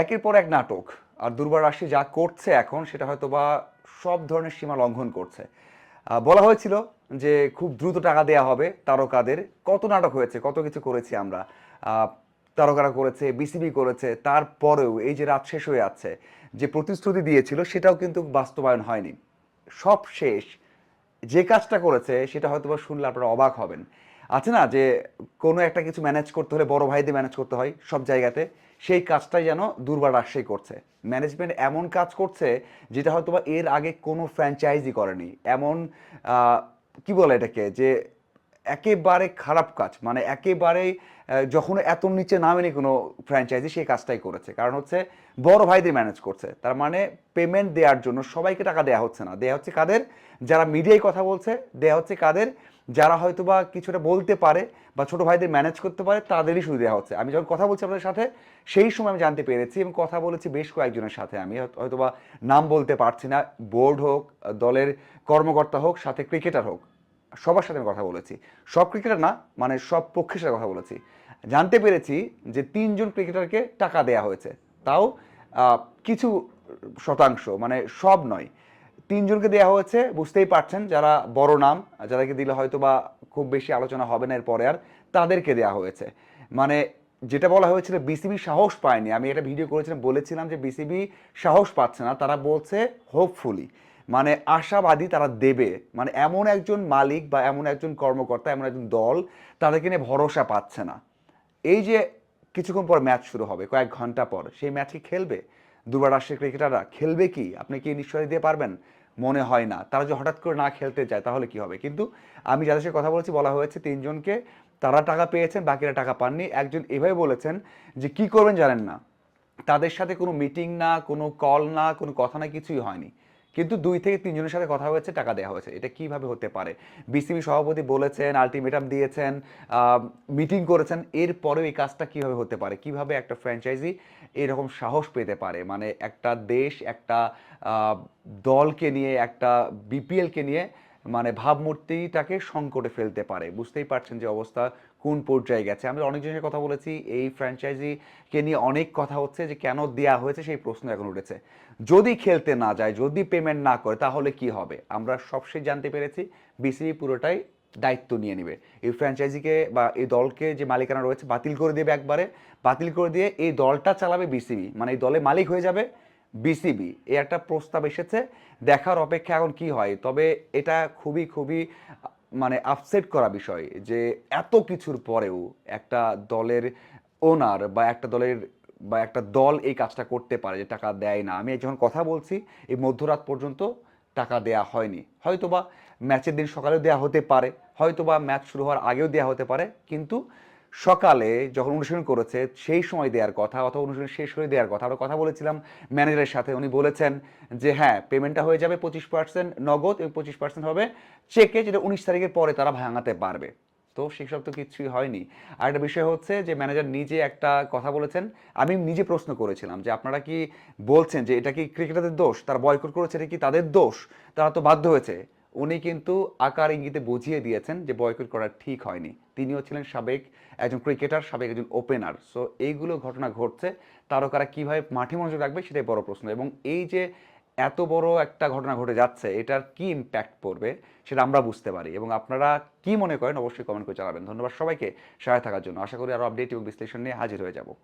একের পর এক নাটক। আর দুর্বার রাশি যা করছে এখন, সেটা হয়তো বা সব ধরনের সীমা লঙ্ঘন করছে। বলা হয়েছিল যে খুব দ্রুত টাকা দেয়া হবে তারকাদের। কত নাটক হয়েছে, কত কিছু করেছি আমরা। তারকারা করেছে বিসিবি করেছে, তারপরেও এই যে রাত শেষ হয়ে যাচ্ছে যে প্রতিশ্রুতি দিয়েছিল, সেটাও কিন্তু বাস্তবায়ন হয়নি। সব শেষ। যে কাজটা করেছে, সেটা হয়তো বা শুনলে আপনারা অবাক হবেন। আছে না যে কোনো একটা কিছু ম্যানেজ করতে হলে বড় ভাইদের ম্যানেজ করতে হয় সব জায়গাতে, সেই কাজটাই যেন দুর্বার রাজশাহী করছে। ম্যানেজমেন্ট এমন কাজ করছে যেটা হয়তো বা এর আগে কোনো ফ্র্যাঞ্চাইজি করেনি। এমন কি বলে এটাকে যে একেবারে খারাপ কাজ মানে একেবারেই যখন এত নিচে নামেনি কোনো ফ্র্যাঞ্চাইজি সেই কাজটাই করেছে। কারণ হচ্ছে বড় ভাইদের ম্যানেজ করছে। তার মানে পেমেন্ট দেওয়ার জন্য সবাইকে টাকা দেওয়া হচ্ছে না। দেওয়া হচ্ছে কাদের? যারা মিডিয়ায় কথা বলছে দেওয়া হচ্ছে কাদের? যারা হয়তো বা কিছুটা বলতে পারে বা ছোট ভাইদের ম্যানেজ করতে পারে, তাদেরই শুধু দেওয়া হচ্ছে। আমি যখন কথা বলছি আপনাদের সাথে, সেই সময় আমি জানতে পেরেছি এবং কথা বলেছি বেশ কয়েকজনের সাথে। আমি হয়তো বা নাম বলতে পারছি না, বোর্ড হোক, দলের কর্মকর্তা হোক, সাথে ক্রিকেটার হোক, সবার সাথে আমি কথা বলেছি। সব ক্রিকেটার না মানে সব পক্ষের সাথে কথা বলেছি। জানতে পেরেছি যে তিনজন ক্রিকেটারকে টাকা দেয়া হয়েছে। তাও কিছু শতাংশ মানে সব নয়। তিনজনকে দেওয়া হয়েছে, বুঝতেই পারছেন, যারা বড় নাম, যাদেরকে দিলে হয়তো বা খুব বেশি আলোচনা হবে না এরপরে আর, তাদেরকে দেওয়া হয়েছে। মানে যেটা বলা হয়েছিল, বিসিবি সাহস পায়নি। আমি একটা ভিডিও করেছিলাম, বলেছিলাম যে বিসিবি সাহস পাচ্ছে না। তারা বলছে হোপফুলি মানে আশাবাদী তারা দেবে। মানে এমন একজন মালিক বা এমন একজন কর্মকর্তা, এমন একজন দল তাদেরকে নিয়ে ভরসা পাচ্ছে না। এই যে কিছুক্ষণ পর ম্যাচ শুরু হবে, কয়েক ঘণ্টা পর, সেই ম্যাচে খেলবে? দুবার রাষ্ট্রীয় ক্রিকেটাররা খেলবে কি? আপনি কি নিশ্চয়ই দিতে পারবেন? মনে হয় না। তারা যদি হঠাৎ করে না খেলতে যায় তাহলে কি হবে? কিন্তু আমি যাদের সাথে কথা বলেছি, বলা হয়েছে তিনজনকে তারা টাকা পেয়েছেন, বাকিরা টাকা পাননি। একজন এভাবে বলেছেন যে, কি করবেন জানেন না? তাদের সাথে কোনো মিটিং না, কোনো কল না, কোনো কথা না, কিছুই হয়নি। কিন্তু দুই থেকে তিনজনের সাথে কথা হয়েছে, টাকা দেওয়া হয়েছে। এটা কীভাবে হতে পারে? বিসিবি সভাপতি বলেছেন, আলটিমেটাম দিয়েছেন মিটিং করেছেন, এরপরেও এই কাজটা কীভাবে হতে পারে? কীভাবে একটা ফ্র্যাঞ্চাইজি এরকম সাহস পেতে পারে? মানে একটা দেশ, একটা দলকে নিয়ে, একটা বিপিএলকে নিয়ে মানে ভাবমূর্তিটাকে সংকটে ফেলতে পারে। বুঝতেই পারছেন যে অবস্থা কোন পর্যায়ে গেছে। আমি অনেকজনের সাথে কথা বলেছি, এই ফ্র্যাঞ্চাইজিকে নিয়ে অনেক কথা হচ্ছে যে কেন দেয়া হয়েছে সেই প্রশ্ন এখন উঠেছে। যদি খেলতে না যায়, যদি পেমেন্ট না করে, তাহলে কি হবে? আমরা সবশেষ জানতে পেরেছি বিসিবি পুরোটাই দায়িত্ব নিয়ে নেবে। এই ফ্র্যাঞ্চাইজিকে বা এই দলকে যে মালিকানা রয়েছে, বাতিল করে দেবে একবারে। বাতিল করে দিয়ে এই দলটা চালাবে বিসিবি মানে এই দলে মালিক হয়ে যাবে বিসিবি এ একটা প্রস্তাব এসেছে, দেখার অপেক্ষা এখন কি হয়? তবে এটা খুবই খুবই মানে আপসেট করা বিষয় যে এত কিছুর পরেও একটা দলের ওনার বা একটা দলের বা একটা দল এই কাজটা করতে পারে যে টাকা দেয় না। আমি যখন কথা বলছি, এই মধ্যরাত পর্যন্ত টাকা দেয়া হয়নি। হয়তোবা ম্যাচের দিন সকালেও দেয়া হতে পারে, হয়তোবা ম্যাচ শুরু হওয়ার আগেও দেয়া হতে পারে, কিন্তু সকালে যখন অনুশীলন করেছে, সেই সময় দেওয়ার কথা অথবা অনুশীলন শেষ হয়ে দেওয়ার কথা আমরা কথা বলেছিলাম ম্যানেজারের সাথে। উনি বলেছেন যে হ্যাঁ পেমেন্টটা হয়ে যাবে পঁচিশ পার্সেন্ট নগদ এবং পঁচিশ পার্সেন্ট হবে চেকে যেটা উনিশ তারিখের পরে তারা ভাঙাতে পারবে। তো সেসব তো কিছুই হয়নি। আর একটা বিষয় হচ্ছে যে, ম্যানেজার নিজে একটা কথা বলেছেন। আমি নিজে প্রশ্ন করেছিলাম যে, আপনারা কি বলছেন যে, এটা কি ক্রিকেটারদের দোষ? তারা বয়কট করেছে, এটা কি তাদের দোষ? তারা তো বাধ্য হয়েছে। উনি কিন্তু আকার ইঙ্গিতে বুঝিয়ে দিয়েছেন যে বয়কট করা ঠিক হয়নি। তিনিও ছিলেন সাবেক একজন ক্রিকেটার, সাবেক একজন ওপেনার। সো এইগুলো ঘটনা ঘটছে। তারকারা কীভাবে মাঠে মনোযোগ রাখবে সেটাই বড় প্রশ্ন। এবং এই যে এত বড় একটা ঘটনা ঘটে যাচ্ছে, এটার কি ইম্প্যাক্ট পড়বে সেটা আমরা বুঝতে পারি। এবং আপনারা কি মনে করেন অবশ্যই কমেন্ট করে জানাবেন। ধন্যবাদ সবাইকে। সহায় থাকার জন্য। আশা করি আরও আপডেট এবং বিশ্লেষণ নিয়ে হাজির হয়ে যাব।